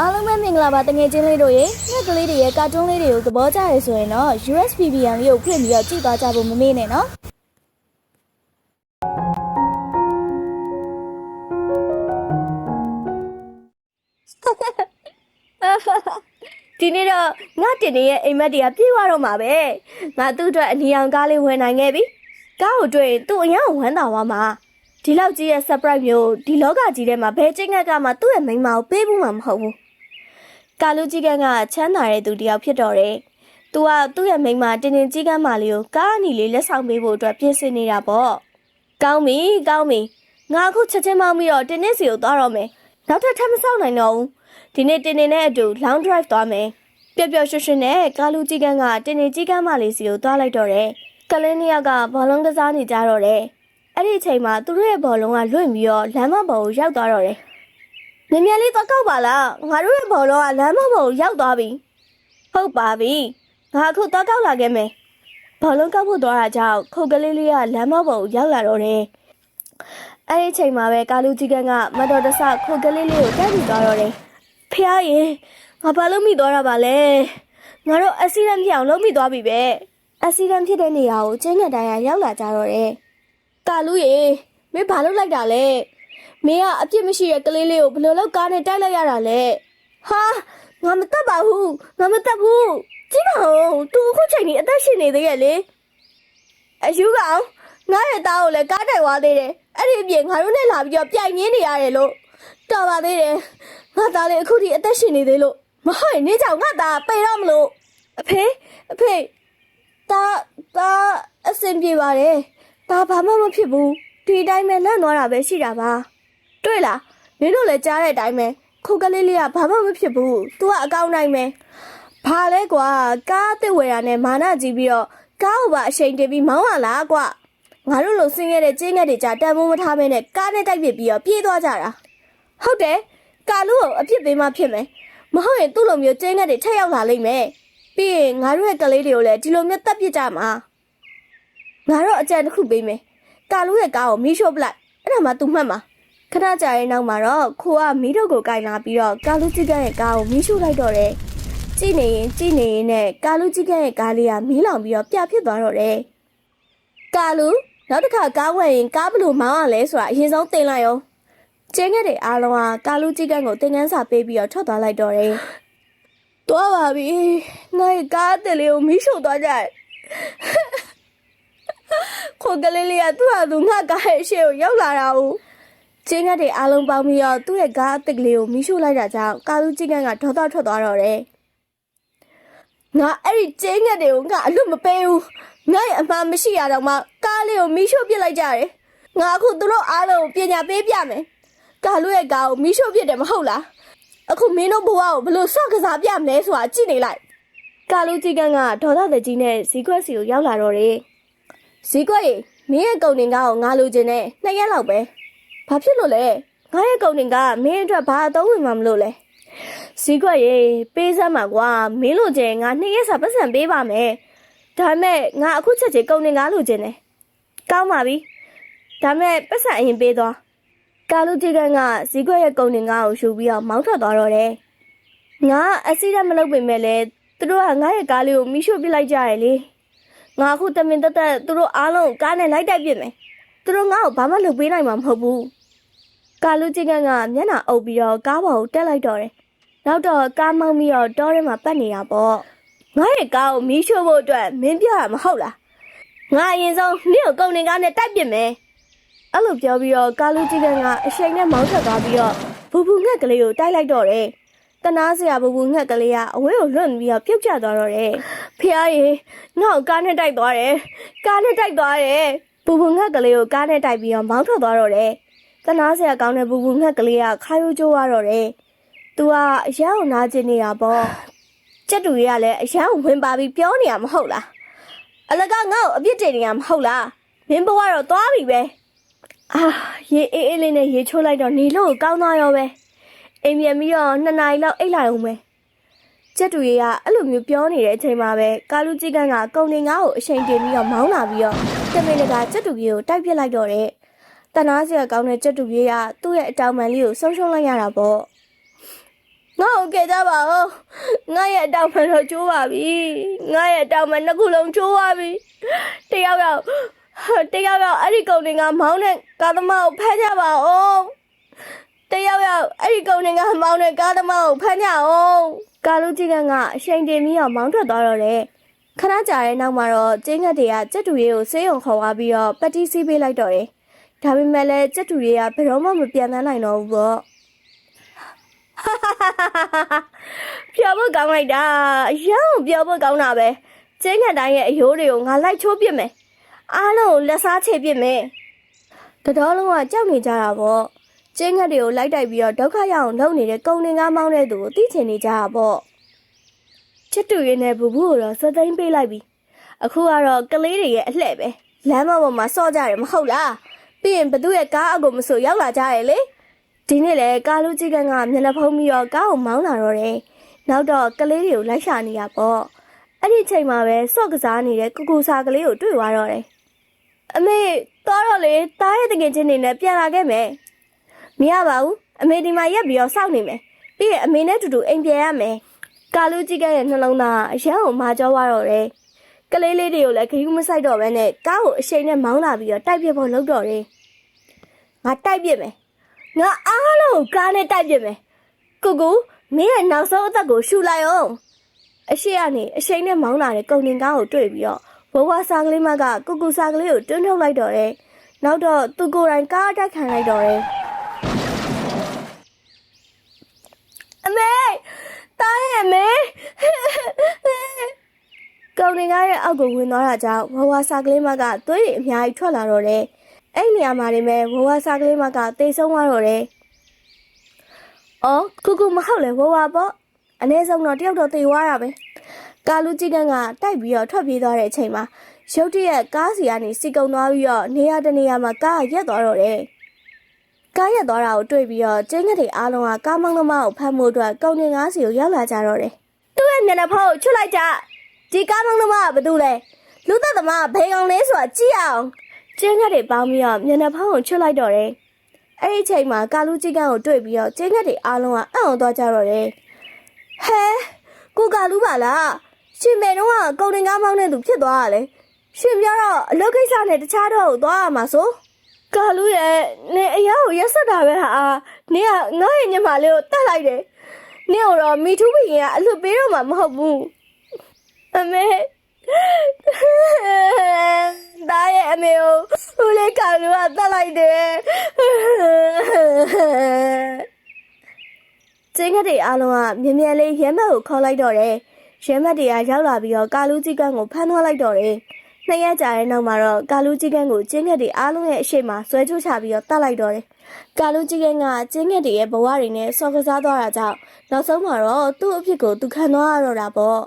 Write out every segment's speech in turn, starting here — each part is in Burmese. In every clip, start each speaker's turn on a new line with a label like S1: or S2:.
S1: အားလုံးပဲမင်္ဂလာပါတငယ်ချင်းလေးတို့ရေငှက်ကလေးတွေရဲ့ကာတွန်းလေးတွေကိုသဘောကျရဆိုရင်တော့ USBBN လေးကိုဖွင့်ပြီးတော့ကြည့်သွားကြဖို့မမေ့နဲ့နော်ဒီနေ့တော့ငါတင်နေရဲ့အိမ်မက်တွေကပြေးသွားတော့မှာပဲငါသူ့အတွက်အနီအောင်ကားလေးဝင်နိုင်ခဲ့ပြီကားကိုတွေ့ရင်သူ့အရင်ဝမ်းသာသွားမှာဒီလောက်ကြီးရဲ့ surprise မျိုးဒီလောကကြီးထဲမှာဘယ်ချိန်ကမှသူ့ရဲ့မိန်းမကိုပေးဖို့မှမဟုတ်ဘူး ကာလူကြီးကန်းကချမ်းသာတဲ့သူတစ်ယောက်ဖြစ်တော့တယ်သူကသူ့ရဲ့မိန်းမတင်းတင်းကြီးကန်းမလေးကိုကားအနီလေးလက်ဆောင်ပေးဖို့အတွက်ပြင်ဆင်နေတာပေါ့ကောင်းပြီကောင်းပြီငါအခုချက်ချင်းမောင်းပြီးတော့တင်းတင်းစီကိုသွားတော့မယ်နောက်ထပ်ထပ်မဆောက်နိုင်တော့ဘူးဒီနေ့တင်းတင်းနဲ့အတူ long drive သွားမယ်ပျော်ပျော်ရွှင်ရွှင်နဲ့ကာလူကြီးကန်းကတင်းတင်းကြီးကန်းမလေးစီကိုသွားလိုက်တော့တယ်ကလေးနှစ်ယောက်ကဘောလုံးကစားနေကြတော့တယ်အဲ့ဒီအချိန်မှာသူတို့ရဲ့ဘောလုံးကလွင့်ပြီးတော့လမ်းမပေါ်ကိုရောက်သွားတော့တယ် မြင်မြန်လေးသွားကောက်ပါလားငါတို့ရဲ့ဘောလုံးကလမ်းမပေါ်ကိုရောက်သွားပြီဟုတ်ပါပြီငါအခုသွားကောက်လာခဲ့မယ်ဘောလုံးကောက်ဖို့သွားတာကြောင့်ခုတ်ကလေးလေးကလမ်းမပေါ်ကိုရောက်လာတော့တယ်အဲ့ဒီအချိန်မှာပဲကာလူကြီးကန်းကမတော်တဆခုတ်ကလေးလေးကိုတက်ပြီးသွားတော့တယ်ဖះရေငါဘာလို့မိသွားတာပါလဲငါတို့အက်ဆီဒန့်ဖြစ်အောင်လုပ်မိသွားပြီပဲအက်ဆီဒန့်ဖြစ်တဲ့နေရာကိုကျင်းငတ်တိုင်းရောက်လာကြတော့တယ်ကာလူရေမင်းဘာလုပ်လိုက်တာလဲ မင်းကအပြစ်မရှိတဲ့ကလေးလေးကိုဘယ်လိုလုပ်ကားနဲ့တိုက်လိုက်ရတာလဲဟာငါမတတ်ပါဘူးငါမတတ်ဘူးကြည့်ပါဦးသူအခုချိန်ကြီးအသက်ရှင်နေသေးရဲ့လေအယူကောင်ငါရဲ့သားကိုလည်းကားတိုက်သွားသေးတယ်အဲ့ဒီအပြင်ငါတို့နဲ့လာပြီးတော့ပြိုင်ရင်းနေရတယ်လို့တော်ပါသေးတယ်ငါသားလေးအခုထိအသက်ရှင်နေသေးလို့မဟုတ်ရင်နေကြောင်ငါသားပေတော့မလို့အဖေအဖေတာတာအဆင်ပြေပါတယ်ဒါဘာမှမဖြစ်ဘူးဒီအတိုင်းပဲလန့်သွားတာပဲရှိတာပါ တွေ့လားနင်တို့လည်းကြားတဲ့အတိုင်းပဲခုတ်ကလေးလေးကဘာမှမဖြစ်ဘူး तू ကအကောင်းတိုင်းပဲဘာလဲကွာကားအစ်စ်ဝယ်ရနဲ့မာနကြီးပြီးတော့ကားကိုပါအချိန်တင်ပြီးမောင်းရလားကွာငါတို့လိုဆင်းရဲတဲ့ကျင်းငက်တွေကြတန်ဖိုးမထားမနဲ့ကားနဲ့တိုက်ပစ်ပြီးတော့ပြေးသွားကြတာဟုတ်တယ်ကာလူကိုအပြစ်ပေးမှဖြစ်မယ်မဟုတ်ရင်သူ့လိုမျိုးကျင်းတဲ့တွေထက်ရောက်လာလိမ့်မယ်ပြီးရင်ငါတို့ရဲ့ကလေးတွေကိုလည်းဒီလိုမျိုးတက်ပစ်ကြမှာငါတော့အကြံတစ်ခုပေးမယ်ကာလူရဲ့ကားကိုမီးရှို့ပလိုက်အဲ့ဒါမှသူမှတ်မှာ ခဏကြာရင်နောက်မှာတော့ခိုးကမီးတို့ကိုကင်လာပြီးတော့ကာလူကြီးကရဲ့ကားကိုမီးရှို့လိုက်တော့တယ်ကြည့်နေရင်ကြည့်နေရင်နဲ့ကာလူကြီးကရဲ့ကားလေးကမီးလောင်ပြီးတော့ပြဖြစ်သွားတော့တယ်ကာလူနောက်တစ်ခါကားဝယ်ရင်ကားဘယ်လိုမောင်းရလဲဆိုတာအရင်ဆုံးသိလိုက်အောင်ကျင်းခဲ့တဲ့အားလုံးကကာလူကြီးကန်းကိုသင်ခန်းစာပေးပြီးတော့ထွက်သွားလိုက်တော့တယ်။သွားပါပြီ။ငါ့ရဲ့ကားအတယ်လေးကိုမီးရှို့သွားကြတယ်။ခိုကလေးလေးကသူ့ဟာသူငါကားရဲ့အရှိကိုရောက်လာတာကို ကျင်းခဲ့တဲ့အားလုံးပေါင်းပြီးတော့သူ့ရဲ့ကားအတယ်ကလေးကိုမီးရှို့လိုက်တာကြောင့်ကာလူကြီးကန်းကဒေါသထွက်သွားတော့တယ်။ငါအဲ့ဒီကျင်းခဲ့တဲ့ကိုငါအလွတ်မပေးဘူး။ငါ့ရဲ့အမှန်မရှိရတော့မှကားလေးကိုမီးရှို့ပစ်လိုက်ကြတယ်။ငါအခုသူတို့အားလုံးကိုပညာပေးပြမယ်။ကာလူရဲ့ကားကိုမီးရှို့ပြစ်တယ်မဟုတ်လားအခုမင်းတို့ဘဝကိုဘယ်လို့ဆော့ကစားပြမလဲဆိုတာကြည့်နေလိုက်ကာလူကြီးကန်းကဒေါသတကြီးနဲ့ဇီကွက်စီကိုရောက်လာတော့တယ်ဇီကွက်ရေမင်းရဲ့ကုံတင်ကားကိုငါလိုချင်နဲ့နှစ်ရက်လောက်ပဲ ဘာဖြစ်လို့လဲငါရဲ့ကုံတင်ကားကမင်းအတွက်ဘာအသုံးဝင်မှာမလို့လဲဇီကွက်ရေပေးစမ်းပါကွာမင်းလိုချင်ငါနှစ်ရက်စာပတ်စံပေးပါမယ်ဒါမဲ့ငါအခုချက်ချင်းကုံတင်ကားလိုချင်တယ်ကောင်းပါပြီဒါမဲ့ပတ်စံအရင်ပေးသွားကာလူကြီးကန်းကဇီကွက်ရဲ့ကုံတင်ကားကိုရှူပြီးတော့မောင်းထွက်သွားတော့တယ်။ငါအက်ဆီဒန့်မလုပ်ပေမဲ့လည်းသူတို့ကငါရဲ့ကားလေးကိုမိရှို့ပစ်လိုက်ကြတယ်လေ။ငါအခုတမင်တက်တက်သူတို့အားလုံးကိုကားနဲ့လိုက်တိုက်ပစ်မယ်။သူတို့ငါ့ကိုဘာမှလုပ်ပေးနိုင်မှာမဟုတ်ဘူး။ ကာလူကြီးကန်းကမျက်နှာအုပ်ပြီးတော့ကားပေါ်ကိုတက်လိုက်တော့တယ်။နောက်တော့ကားမောင်းပြီးတော့တောထဲမှာပတ်နေတာပေါ့။ငါရဲ့ကားကိုမိရှို့ဖို့အတွက်မင်းပြရမဟုတ်လား။ငါအရင်ဆုံးနင့်ကိုကုံတင်ကားနဲ့တိုက်ပစ်မယ်။အဲ့လိုပြောပြီးတော့ကာလူကြီးကန်းကအရှိန်နဲ့မောင်းထွက်သွားပြီးတော့ဘူဘူငှက်ကလေးကိုတိုက်လိုက်တော့တယ်။တနာစရာဘူဘူငှက်ကလေးကအဝေးကိုလွတ်ပြီးတော့ပြုတ်ကျသွားတော့တယ်။ဖះရေငါ့ကိုကားနဲ့တိုက်သွားတယ်။ကားနဲ့တိုက်သွားတယ်။ဘူဘူငှက်ကလေးကိုကားနဲ့တိုက်ပြီးတော့မောင်းထွက်သွားတော့တယ်။ တနာစရာကောင်းတဲ့ဘူဘူငှက်ကလေးကခါရိုးကျိုးသွားတော့တယ်။ तू ကအရန်ကိုနာကျင်နေတာပေါ့။ကျက်တူတွေကလည်းအရန်ကိုဝင်ပါပြီးပြောနေရမဟုတ်လား။အလကငါ့ကိုအပြစ်တင်နေရမဟုတ်လား။မင်းဘဝတော့သွားပြီပဲ။အာရေအေးအေးလေးနဲ့ရေချိုးလိုက်တော့နေလို့ကောင်းသွားရောပဲအိမ်ပြန်ပြီးတော့နှစ်နာရီလောက်အိတ်လိုက်အောင်ပဲကျက်တူရေကအဲ့လိုမျိုးပြောနေတဲ့အချိန်မှာပဲကာလူကြီးကန်းကကုံနေငါ့ကိုအချိန်တင်ပြီးတော့မောင်းလာပြီးတော့တမင်တကာကျက်တူရေကိုတိုက်ပစ်လိုက်တော့တဲ့ တနာစရာကောင်းတဲ့ကျက်တူရေကသူ့ရဲ့အတောင်ပံလေးကိုဆုံးရှုံးလိုက်ရတာပေါ့ငါ့ကိုကိုကယ်ကြပါဦးငါရဲ့အတောင်မှန်တော့ကျိုးပါပြီငါရဲ့အတောင်မှန်နှစ်ခုလုံးကျိုးပါပြီတယောက်ယောက်တယောက်ယောက်အဲ့ဒီကုံတွေကမောင်းတဲ့ကာသမားကိုဖမ်းကြပါဦးတယောက်ယောက်အဲ့ဒီကုံတွေကမောင်းတဲ့ကာသမားကိုဖမ်းကြအောင်ကာလူကြီးကန်ကအရှိန်တင်ပြီးတော့မောင်းထွက်သွားတော့တယ်ခဏကြာတဲ့နောက်မှာတော့ကျင်းငတ်တွေကကြက်တူရေးကိုဆေးရုံခေါ်သွားပြီးတော့ပတ်တီးစီးပေးလိုက်တော့တယ် ဒါပေမဲ့လည်းကြက်တူရေးကဘယ်တော့မှမပြန်တန်းနိုင်တော့ဘူးပေါ့ပျော်ဖို့ကောင်းလိုက်တာအရောင်ပျော်ဖို့ကောင်းတာပဲကျင်းငတ်တိုင်းရဲ့အယိုးတွေကိုငါလိုက်ချိုးပစ်မယ်အားလုံးကိုလက်စားချေပစ်မယ်တတော်လုံးကကြောက်နေကြတာပေါ့ကျင်းငတ်တွေကိုလိုက်တိုက်ပြီးတော့ဒုက္ခရအောင်လုပ်နေတဲ့ကုံနေကားမောင်းတဲ့သူကိုသိချင်နေကြတာပေါ့ချစ်တူရင်းနဲ့ဘူဘူးကိုတော့စသိမ်းပေးလိုက်ပြီအခုကတော့ကလေးတွေရဲ့အလှဲ့ပဲလမ်းမပေါ်မှာစော့ကြတယ်မဟုတ်လား ပြီးရင်ဘသူရဲ့ကားအကူမဆိုရောက်လာကြတယ်လေဒီနေ့လေကာလူကြီးကန်းကမျက်နှာဖုံးပြီးတော့ကားကိုမောင်းလာတော့တယ်။နောက်တော့ကလေးတွေကိုလိုက်ရှာနေရပေါ့။အဲ့ဒီချိန်မှာပဲစော့ကစားနေတဲ့ကူကူစာကလေးကိုတွေ့သွားတော့တယ်။အမေတော်တော့လေတားရဲ့တကယ်ချင်းနေနဲ့ပြန်လာခဲ့မယ်။မရပါဘူး။အမေဒီမှာရက်ပြီးတော့စောင့်နေမယ်။ပြီးရင်အမေနဲ့တူတူအိမ်ပြန်ရမယ်။ကာလူကြီးကန်းရဲ့နှလုံးသားအရန်ကိုမာကြောသွားတော့တယ်။ကလေးလေးတွေကိုလည်းခရီးမဆိုင်တော့ဘဲနဲ့ကားကိုအရှိန်နဲ့မောင်းလာပြီးတော့တိုက်ပြဖို့လုပ်တော့တယ်။ ငါတိုက်ပြမယ်ငါအားလုံးကိုကားနဲ့တိုက်ပြစ်မယ်ကိုကူမင်းရဲ့နောက်ဆုံးအသက်ကိုရှူလိုက်အောင်အရှိကနေအရှိန်နဲ့မောင်းလာတဲ့ကုံတင်ကားကိုတွေ့ပြီးတော့ဘဝစားကလေးမကကိုကူစားကလေးကိုတွန်းထုတ်လိုက်တော့တယ်နောက်တော့သူကိုယ်တိုင်ကားအတက်ခံလိုက်တော့တယ်အမေတားရဲ့အမေကုံတင်ကားရဲ့အောက်ကိုဝင်သွားတာကြောင့်ဘဝစားကလေးမကသွေးတွေအများကြီးထွက်လာတော့တယ် အဲ့နေရာမှာနေမဲ့ဝဝစားကလေးမကတိတ်ဆုံးသွားတော့တယ်။အော်ကူကူမဟုတ်လေဝဝပေါ့။အနည်းဆုံးတော့တယောက်တော့တေသွားတာပဲ။ကာလူကြီးကန်းကတိုက်ပြီးတော့ထွက်ပြေးသွားတဲ့အချိန်မှာရုတ်တရက်ကားစီကနေစီကုံသွားပြီးတော့နေရာတနေရာမှာကားကရက်သွားတော့တယ်။ကားရက်သွားတာကိုတွေ့ပြီးတော့ကျင်းငက်တွေအားလုံးကကားမောင်းသမားကိုဖမ်းဖို့အတွက်ကုံငင်ကားစီကိုရောက်လာကြတော့တယ်။သူ့ရဲ့မျက်နှာဖောက်ကိုချွတ်လိုက်ကြ။ဒီကားမောင်းသမားကဘာလုပ်လဲ။လူသက်သမားကဘယ်ကောင်လဲဆိုတာကြည့်အောင်။ ကျင်းငတ်တွေပေါင်းပြီးတော့မျက်နှာဖောင်းကိုချွတ်လိုက်တော့တယ်။အဲ့ဒီအချိန်မှာကာလူကြီးကန်းကိုတွေ့ပြီးတော့ကျင်းငတ်တွေအားလုံးကအံ့ဩသွားကြတော့တယ်။ဟဲကိုကာလူပါလား။ရှင်မေတော့ကကုံတင်ကားမောင်းတဲ့သူဖြစ်သွားတာလေ။ရှင်ပြောတော့အလုပ်ကိစ္စနဲ့တခြားတော့ကိုသွားရမှာဆို။ကာလူရဲ့နေအရာကိုရက်ဆက်တာပဲဟာ။နေကငါ့ရဲ့ညမလေးကိုတတ်လိုက်တယ်။နေတော့မိထူးဘရင်ကအလွတ်ပေးတော့မှာမဟုတ်ဘူး။အမေ ဒါရဲ့အမေကိုဦးလေးကလူကတတ်လိုက်တယ်ကျင်းကတဲ့အားလုံးကမြ мян လေးရဲမက်ကိုခေါ်လိုက်တော့တယ်ရဲမက်တွေကရောက်လာပြီးတော့ကာလူကြီးကန်းကိုဖမ်းသွားလိုက်တော့တယ်နှစ်ရက်ကြာတဲ့နောက်မှာတော့ကာလူကြီးကန်းကိုကျင်းကတဲ့အားလုံးရဲ့အရှိမဆွဲချိုးချပြီးတော့တတ်လိုက်တော့တယ်ကာလူကြီးကန်းကကျင်းကတဲ့ရဲ့ဘဝတွေနဲ့ဆော်ကစားသွားတာကြောင့်နောက်ဆုံးမှာတော့သူ့အဖြစ်ကိုသူခံသွားရတော့တာပေါ့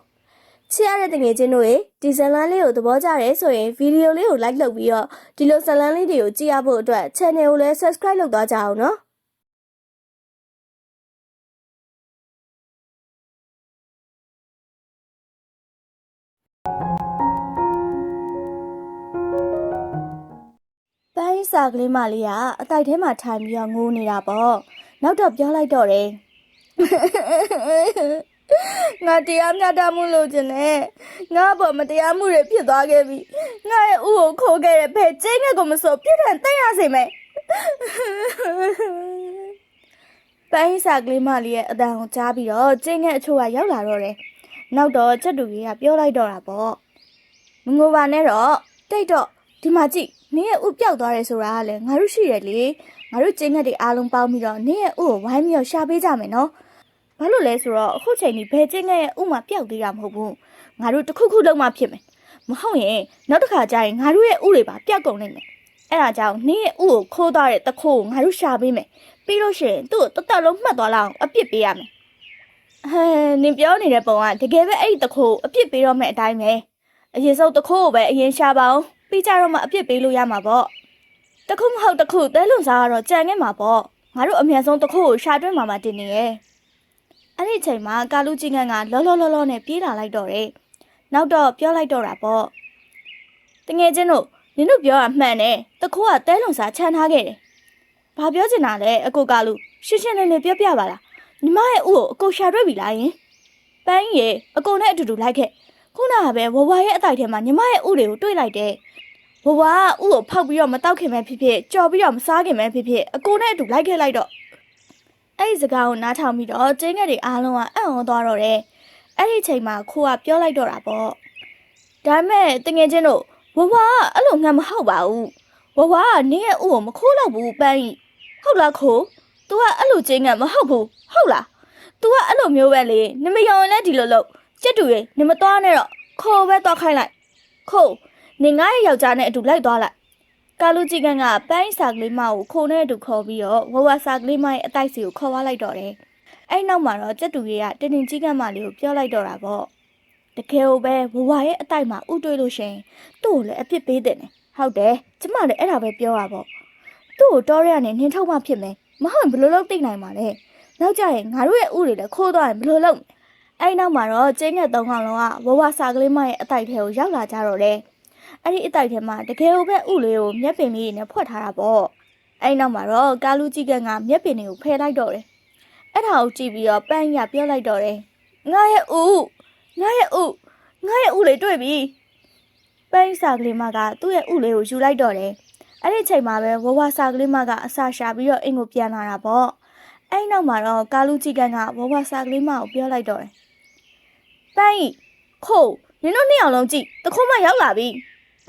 S1: ချစ်ရတဲ့တငယ်ချင်းတို့ရေဒီဇလန်လေးကိုသဘောကျတယ်ဆိုရင်ဗီဒီယိုလေးကို like လုပ်ပြီးတော့ဒီလိုဇလန်လေးတွေကိုကြည့်ရဖို့အတွက် channel ကိုလည်း subscribe လုပ်သွားကြအောင်နော်ပိုင်းစာကလေးမလေးကအတိုက်ထဲမှာထိုင်ပြီးတော့ငိုနေတာပေါ့နောက်တော့ပြောလိုက်တော့တယ် ငါတရားမျှတမှုလို့ကျင်နဲ့ငါ့ဘောမတရားမှုတွေဖြစ်သွားခဲ့ပြီငါရဲ့ဥကိုခိုးခဲ့တဲ့ဖဲကျင်းငက်ကိုမစိုးပြစ်ဒဏ်သိရစေမယ်ပိုင်းစာကလေးမလေးရဲ့အတန်ကိုကြားပြီးတော့ကျင်းငက်အချို့ကရောက်လာတော့တယ်နောက်တော့ချက်တူကြီးကပြောလိုက်တော့တာပေါ့မငိုပါနဲ့တော့တိတ်တော့ဒီမှာကြည့်နင်းရဲ့ဥပျောက်သွားတယ်ဆိုတာကလည်းငါတို့ရှိတယ်လေငါတို့ကျင်းငက်တွေအားလုံးပေါင်းပြီးတော့နင်းရဲ့ဥကိုဝိုင်းပြီးတော့ရှာပေးကြမယ်နော် ဘာလို့လဲဆိုတော့အခုချိန်ဒီဘယ်ကျင်းငယ်ရဲ့ဥမာပျောက်သေးတာမဟုတ်ဘူးငါတို့တစ်ခုခုလုံးမှဖြစ်မယ်မဟုတ်ရင်နောက်တစ်ခါကျရင်ငါတို့ရဲ့ဥတွေပါပျောက်ကုန်နိုင်မယ်အဲ့ဒါကြောင့်နင်းရဲ့ဥကိုခိုးသွားတဲ့တခိုးကိုငါတို့ရှာပေးမယ်ပြီးလို့ရှိရင်သူ့ကိုတတ်တတ်လုံးမှတ်သွားလောက်အောင်အပြစ်ပေးရမယ်ဟဲနင်ပြောနေတဲ့ပုံကတကယ်ပဲအဲ့ဒီတခိုးကိုအပြစ်ပေးတော့မယ့်အတိုင်းပဲအရင်ဆုံးတခိုးကိုပဲအရင်ရှာပါအောင်ပြီးကြတော့မှအပြစ်ပေးလို့ရမှာပေါ့တခုမဟုတ်တခုတဲလွန်စားကတော့ကြံခဲ့မှာပေါ့ငါတို့အမြန်ဆုံးတခိုးကိုရှာတွင်းမှာမှတင်နေရဲ့ အဲ့ဒီအချိန်မှာကာလူကြီးငန်းကလောလောလောလောနဲ့ပြေးလာလိုက်တော့တယ်။နောက်တော့ပြောလိုက်တော့တာပေါ့။တငယ်ချင်းတို့နင်တို့ပြောတာမှန်တယ်။တခိုးကတဲလုံစာခြံထားခဲ့တယ်။ဘာပြောချင်တာလဲအကိုကာလူရှင်းရှင်းလင်းလင်းပြောပြပါလား
S2: ညီမရဲ့ဥကိုအကိုရှာတွေ့ပြီလားယင်ပန်းကြီးရေအကိုနဲ့အတူတူလိုက်ခဲ့ခုနကပဲဝဝရဲ့အတိုက်ထဲမှာညီမရဲ့ဥတွေကိုတွေ့လိုက်တယ်ဝဝကဥကိုဖောက်ပြီးတော့မတောက်ခင်ပဲဖြစ်ဖြစ်ကြော်ပြီးတော့မစားခင်ပဲဖြစ်ဖြစ်အကိုနဲ့အတူလိုက်ခဲ့လိုက်တော့ အဲ့ဒီစကားကိုနားထောင်ပြီးတော့ကျင်းငယ်တွေအားလုံးကအံ့ဩသွားတော့တယ်အဲ့ဒီအချိန်မှာခိုးကပြောလိုက်တော့တာပေါ့ဒါပေမဲ့တငယ်ချင်းတို့ဝဝကအဲ့လိုငတ်မဟုတ်ပါဘူးဝဝကနင်းရဲ့ဥကိုမခိုးတော့ဘူးပန်းကြီးဟုတ်လားခိုး तू ကအဲ့လိုချင်းကမဟုတ်ဘူးဟုတ်လား तू ကအဲ့လိုမျိုးပဲလေနမယောင်လည်းဒီလိုလုပ်ကြက်တူရေနမသွားနဲ့တော့ခေါ်ပဲသွားခိုင်းလိုက်ခို့နေငါရဲ့ယောက်ျားနဲ့အတူလိုက်သွားလိုက် ကာလူကြီးကန်ကပန်းစာကလေးမကိုခိုးနဲ့အတူခေါ်ပြီးတော့ဝဝစာကလေးမရဲ့အတိုက်စီကိုခေါ်သွားလိုက်တော့တယ်အဲ့နောက်မှာတော့ကြက်တူရေကတင်းတင်းကြီးကန်မလေးကိုပြောလိုက်တော့တာပေါ့တကယ်ကိုပဲဝဝရဲ့အတိုက်မှာဥတွေးလို့ရှရင်သူ့ကိုလည်းအပြစ်ပေးတယ်နဲ့ဟုတ်တယ်ကျမလည်းအဲ့ဒါပဲပြောတာပေါ့သူ့ကိုတော်ရရနဲ့နှင်းထုတ်မှဖြစ်မယ်မဟုတ်ရင်ဘယ်လိုလုပ်သိနိုင်မှာလဲနောက်ကြရင်ငါတို့ရဲ့ဥတွေလည်းခိုးသွားရင်ဘယ်လိုလုပ်မလဲအဲ့နောက်မှာတော့ကျင်းငယ်သုံးကောင်လုံးကဝဝစာကလေးမရဲ့အတိုက်ထဲကိုရောက်လာကြတော့တယ် အဲ့ဒီအတိုက်ထဲမှာတကယ်ကိုပဲဥလေးကိုမျက်ပင်လေးနဲ့ဖွက်ထားတာပေါ့အဲ့နောက်မှာတော့ကာလူကြီးကကမျက်ပင်တွေကိုဖယ်လိုက်တော့တယ်အဲ့ဒါကိုကြည့်ပြီးတော့ပန်းရပြောလိုက်တော့တယ်ငါရဲ့ဥငါရဲ့ဥငါရဲ့ဥလေးတွေ့ပြီပန်းစာကလေးမကသူ့ရဲ့ဥလေးကိုယူလိုက်တော့တယ်အဲ့ဒီချိန်မှာပဲဝဝစာကလေးမကအစာရှာပြီးတော့အိမ်ကိုပြန်လာတာပေါ့အဲ့နောက်မှာတော့ကာလူကြီးကန်ကဝဝစာကလေးမကိုပြောလိုက်တော့တယ်ပန်းကြီးခို့နင်တို့နှစ်ယောက်လုံးကြည့်တခုမှရောက်လာပြီ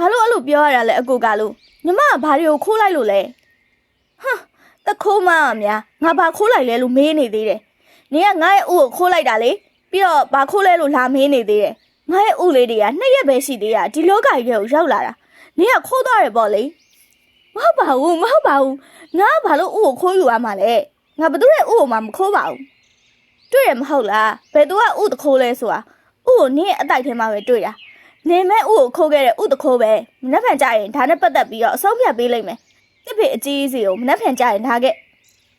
S2: ဘာလို့အဲ့လိုပြောရတာလဲအကိုကလို့ညီမကဘာတွေကိုခိုးလိုက်လို့လဲဟမ်တခုမှအများငါဘာခိုးလိုက်လဲလို့မေးနေသေးတယ်နင်ကငါရဲ့ဥကိုခိုးလိုက်တာလေပြီးတော့ဘာခိုးလဲလို့လာမေးနေသေးတယ်ငါရဲ့ဥလေးတွေကနှစ်ရက်ပဲရှိသေးတာဒီလောကကြီးကိုရောက်လာတာနင်ကခိုးသွားတယ်ပေါ့လေမဟုတ်ပါဘူးမဟုတ်ပါဘူးငါကဘာလို့ဥကိုခိုးယူရမှာလဲငါဘသူရဲ့ဥကိုမှမခိုးပါဘူးတွေ့ရမဟုတ်လားဘယ်သူကဥတခိုးလဲဆိုတာဥကိုနင်းရဲ့အတိုက်ထဲမှာပဲတွေ့တာ နေမဲ့ဥကိုခိုးခဲ့တဲ့ဥတခိုးပဲမနှက်ဖန်ကြရင်ဒါနဲ့ပတ်သက်ပြီးတော့အဆုံးဖြတ်ပေးလိုက်မယ်တစ်ဖေအကြီးစီကိုမနှက်ဖန်ကြရင်ဒါက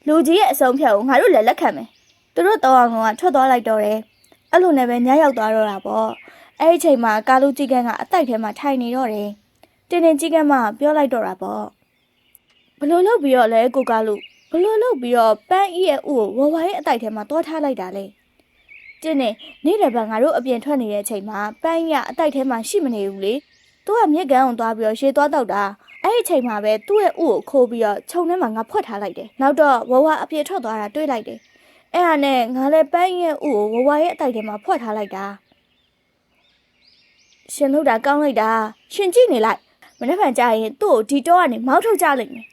S2: လူကြီးရဲ့အဆုံးဖြတ်ကိုငါတို့လည်းလက်ခံမယ်သူတို့တော့အောင်ကထွက်သွားလိုက်တော့တယ်အဲ့လိုနဲ့ပဲညရောက်သွားတော့တာပေါ့အဲ့ဒီအချိန်မှာကာလူကြီးကန်းကအတိုက်ထဲမှာထိုင်နေတော့တယ်တင်းတင်းကြီးကန်းမပြောလိုက်တော့တာပေါ့ဘလို့လုပ်ပြီးတော့လဲကိုကလို့ဘလို့လုပ်ပြီးတော့ပန်းဤရဲ့ဥကိုဝဝရဲ့အတိုက်ထဲမှာတွားထားလိုက်တာလေ တင်းနေနေ့လည်းပဲငါတို့အပြင်ထွက်နေတဲ့အချိန်မှာပန်းရအတိုက်ထဲမှာရှိမနေဘူးလေသူကမြက်ကန်းအောင်တွားပြီးတော့ရေတွားတော့တာအဲ့ဒီအချိန်မှာပဲသူ့ရဲ့ဥကိုခိုးပြီးတော့ခြုံထဲမှာငါဖွက်ထားလိုက်တယ်နောက်တော့ဝဝအပြည့်ထွက်သွားတာတွေ့လိုက်တယ်အဲ့ဟာနဲ့ငါလည်းပန်းရဲ့ဥကိုဝဝရဲ့အတိုက်ထဲမှာဖွက်ထားလိုက်တာရှင်တို့တာကောင်းလိုက်တာရှင်ကြည့်နေလိုက်မနေ့ကကြာရင်သူ့ကိုဒီတော့ကနေမောက်ထုတ်ကြလိမ့်မယ်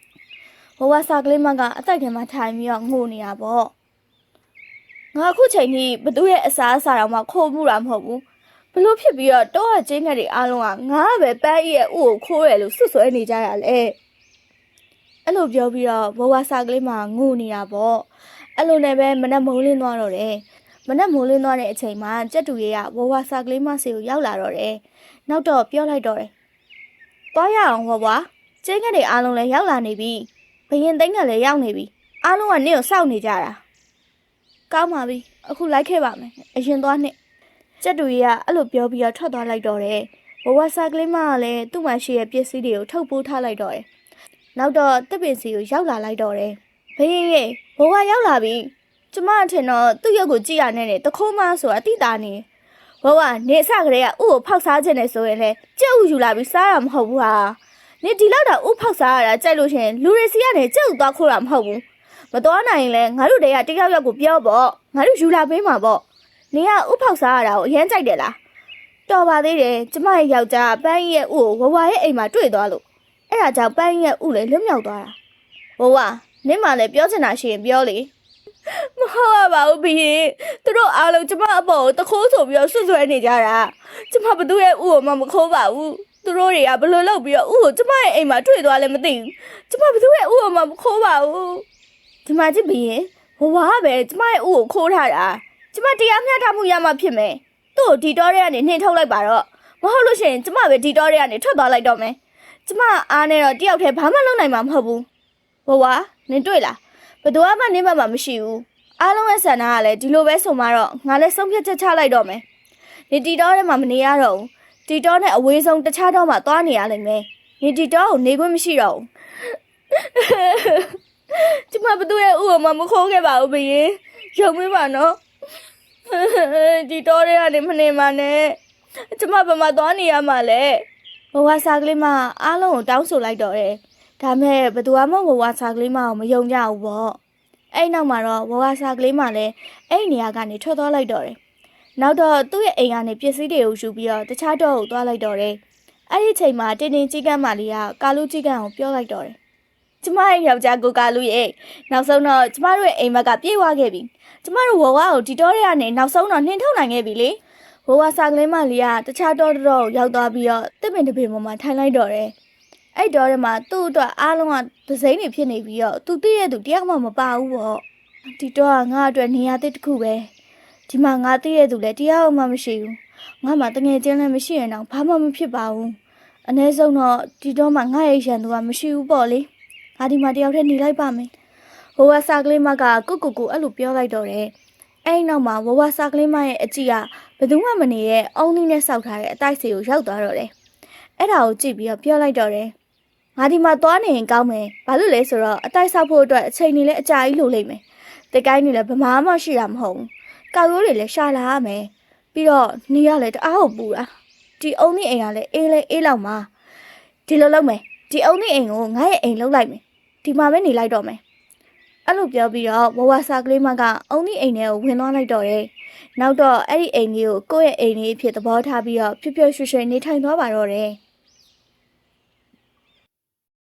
S2: ဘဝစာကလေးမကအတိုက်ထဲမှာထိုင်ပြီးတော့ငိုနေတာပေါ့ ငါအခုချိန်ကြီးဘသူရဲ့အစားအစာတော့မှခိုးမှုတာမဟုတ်ဘူးဘလို့ဖြစ်ပြီးတော့တော့အချင်းငယ်တွေအားလုံးကငါကပဲပန်းရဲ့ဥကိုခိုးရလို့စွတ်စွဲနေကြတာလေအဲ့လိုပြောပြီးတော့ဘဝစာကလေးမငိုနေတာပေါ့အဲ့လိုနဲ့ပဲမနက်မိုးလင်းသွားတော့တယ်မနက်မိုးလင်းသွားတဲ့အချိန်မှာကြက်တူရဲကဘဝစာကလေးမစီကိုရောက်လာတော့တယ်နောက်တော့ပြောလိုက်တော့တယ်သွားရအောင်ဘဝချင်းငယ်တွေအားလုံးလည်းရောက်လာနေပြီဘရင်သိန်းကလည်းရောက်နေပြီအားလုံးကနင့်ကိုစောင့်နေကြတာ ကောင်းပါပြီအခုလိုက်ခဲ့ပါမယ်အရင်သွားနှစ်ကျက်တူကြီးကအဲ့လိုပြောပြီးတော့ထွက်သွားလိုက်တော့တယ်ဘဝစာကလေးမကလည်းသူ့မှာရှိတဲ့ပစ္စည်းတွေကိုထုတ်ပိုးထားလိုက်တော့တယ်နောက်တော့တစ်ပင်စီကိုရောက်လာလိုက်တော့တယ်ဘရင်ရဲ့ဘဝရောက်လာပြီကျမအထင်တော့သူ့ရုပ်ကိုကြည့်ရနဲ့နဲ့တခိုးမဆိုတာတိတာနေဘဝနေအစကလေးကဥကိုဖောက်စားခြင်းနဲ့ဆိုရင်လေကြက်ဥယူလာပြီးစားတာမဟုတ်ဘူးဟာနေဒီလောက်တာဥဖောက်စားရတာကြိုက်လို့ရှရင်လူတွေစီကနေကြက်ဥသွားခိုးတာမဟုတ်ဘူး မတော်နိုင်ရင်လဲငါတို့တည်းကတယောက်ယောက်ကိုပြောပေါ့ငါတို့ယူလာပေးမှာပေါ့နေကဥဖောက်စားရတာကိုအရင်ကြိုက်တယ်လားတော်ပါသေးတယ်ကျမရဲ့ယောက်ျားပန်းကြီးရဲ့ဥကိုဝဝရဲ့အိမ်မှာတွေ့သွားလို့အဲ့ဒါကြောင့်ပန်းကြီးရဲ့ဥလည်းလွတ်မြောက်သွားတာဝဝနင့်မှလည်းပြောချင်တာရှိရင်ပြောလေမဟုတ်ပါဘူးဘီရင်သူတို့အားလုံးကျမအပေါ်ကိုတခိုးဆိုပြီးတော့ဆွဆွဲနေကြတာကျမဘသူရဲ့ဥကိုမှမခိုးပါဘူးသူတို့တွေကဘယ်လိုလုပ်ပြီးတော့ဥကိုကျမရဲ့အိမ်မှာတွေ့သွားလဲမသိဘူးကျမဘယ်သူရဲ့ဥကိုမှမခိုးပါဘူး ဒီမှာကြည့်ပြီးရင်ဘဝကပဲကျမရဲ့ဥကိုခိုးထားတာကျမတရားမျှတမှုရမှဖြစ်မယ်သူ့ကိုဒီတော့ထဲကနေနှင်ထုတ်လိုက်ပါတော့မဟုတ်လို့ရှိရင်ကျမပဲဒီတော့ထဲကနေထွက်သွားလိုက်တော့မယ်ကျမအားနဲ့တော့တယောက်တည်းဘာမှလုပ်နိုင်မှာမဟုတ်ဘူးဘဝနင်တွေ့လားဘယ်သူမှနင်းမှမမရှိဘူးအားလုံးရဲ့ဆန္ဒကလည်းဒီလိုပဲဆိုမှတော့ငါလည်းဆုံးဖြတ်ချက်ချလိုက်တော့မယ်နေဒီတော့ထဲမှာမနေရတော့ဘူးတီတော့နဲ့အဝေးဆုံးတခြားတော့မှသွားနေရလိမ့်မယ်။နေတီတော့ကိုနေခွင့်မရှိတော့ဘူး။ ကျမဘသူရဲ့ဥကိုမှမခိုးခဲ့ပါဘူးဘရင်
S1: ရုံမေးပါနော်ဒီတော့တွေကနေမနေပါနဲ့ကျမဘာမှသွားနေရမှာလဲ
S2: ဘဝစာကလေးမအားလုံးကိုတောင်းဆိုလိုက်တော့တယ်ဒါမဲ့ဘသူမှဘဝစာကလေးမကိုမယုံကြဘူးပေါ့အဲ့နောက်မှာတော့ဘဝစာကလေးမလည်းအဲ့နေရာကနေထွက်သွားလိုက်တော့တယ်နောက်တော့သူ့ရဲ့အိမ်ကနေပစ္စည်းတွေကိုယူပြီးတော့တခြားတော့ကိုသွားလိုက်တော့တယ်အဲ့ဒီအချိန်မှာတင်းတင်းကြီးကန်းမလေးကကာလူကြီးကန်းကိုပြောလိုက်တော့တယ်
S1: ကျမရဲ့ယောက်ျားကိုကာလူရဲ့နောက်ဆုံးတော့ကျမတို့ရဲ့အိမ်မက်ကပြေးသွားခဲ့ပြီကျမတို့ဝဝကိုဒီတော့တွေကနေနောက်ဆုံးတော့နှင်ထုတ်နိုင်ခဲ့ပြီလေ
S2: ဘဝစာကလေးမလေးကတခြားတော့တော့ကိုရောက်သွားပြီးတော့တစ်ပင်တစ်ပင်ပေါ်မှာထိုင်လိုက်တော့တယ်အဲ့တော့ထဲမှာသူ့အတွက်အားလုံးကဒစိမ့်တွေဖြစ်နေပြီးတော့သူသိရသူတယောက်မှမပါဘူးပေါ့ဒီတော့ကငါအတွက်နေရာတစ်တစ်ခုပဲဒီမှာငါသိရသူလည်းတယောက်မှမရှိဘူးငါမှတငယ်ချင်းလည်းမရှိရင်တော့ဘာမှမဖြစ်ပါဘူးအ ਨੇ ဆုံးတော့ဒီတော့မှငါရဲ့ရန်သူကမရှိဘူးပေါ့လေ ငါဒီမှာတယောက်တည်းနေလိုက်ပါမယ်ဘဝစာကလေးမကကုတ်ကုတ်ကိုအဲ့လိုပြောလိုက်တော့တယ်အဲ့ဒီနောက်မှာဝဝစာကလေးမရဲ့အကြည့်ကဘယ်သူမှမနေရဲ့အုံးလေးနဲ့စောက်ထားတဲ့အတိုက်စီကိုရောက်သွားတော့တယ်။အဲ့ဒါကိုကြည့်ပြီးတော့ပြောလိုက်တော့တယ်။ငါဒီမှာသွားနေရင်ကောင်းမယ်။ဘာလို့လဲဆိုတော့အတိုက်ဆောက်ဖို့အတွက်အချိန်နေလဲအကြာကြီးလိုလိမ့်မယ်။တကိုင်းနေလဲဗမာမှရှိတာမဟုတ်ဘူး။ကောက်ရိုးတွေလည်းရှာလာရမယ်။ပြီးတော့နေရလဲတအားကိုပူတာ။ဒီအုံးလေးအိမ်ကလည်းအေးလဲအေးလောက်မှာဒီလိုလုပ်မယ်။ဒီအုံးလေးအိမ်ကိုငါရဲ့အိမ်လုပ်လိုက်မယ်။ ဒီမှာပဲနေလိုက်တော့မယ်။အဲ့လိုပြောပြီးတော့ဝဝစာကလေးမကအုံးလေးအိမ်ထဲကိုဝင်သွားလိုက်တော့တယ်။နောက်တော့အဲ့ဒီအိမ်ကြီးကိုကိုယ့်ရဲ့အိမ်လေးအဖြစ်သဘောထားပြီးတော့ဖြွဖြွရွှွှွှွှနေထိုင်သွားပါတော့တယ်။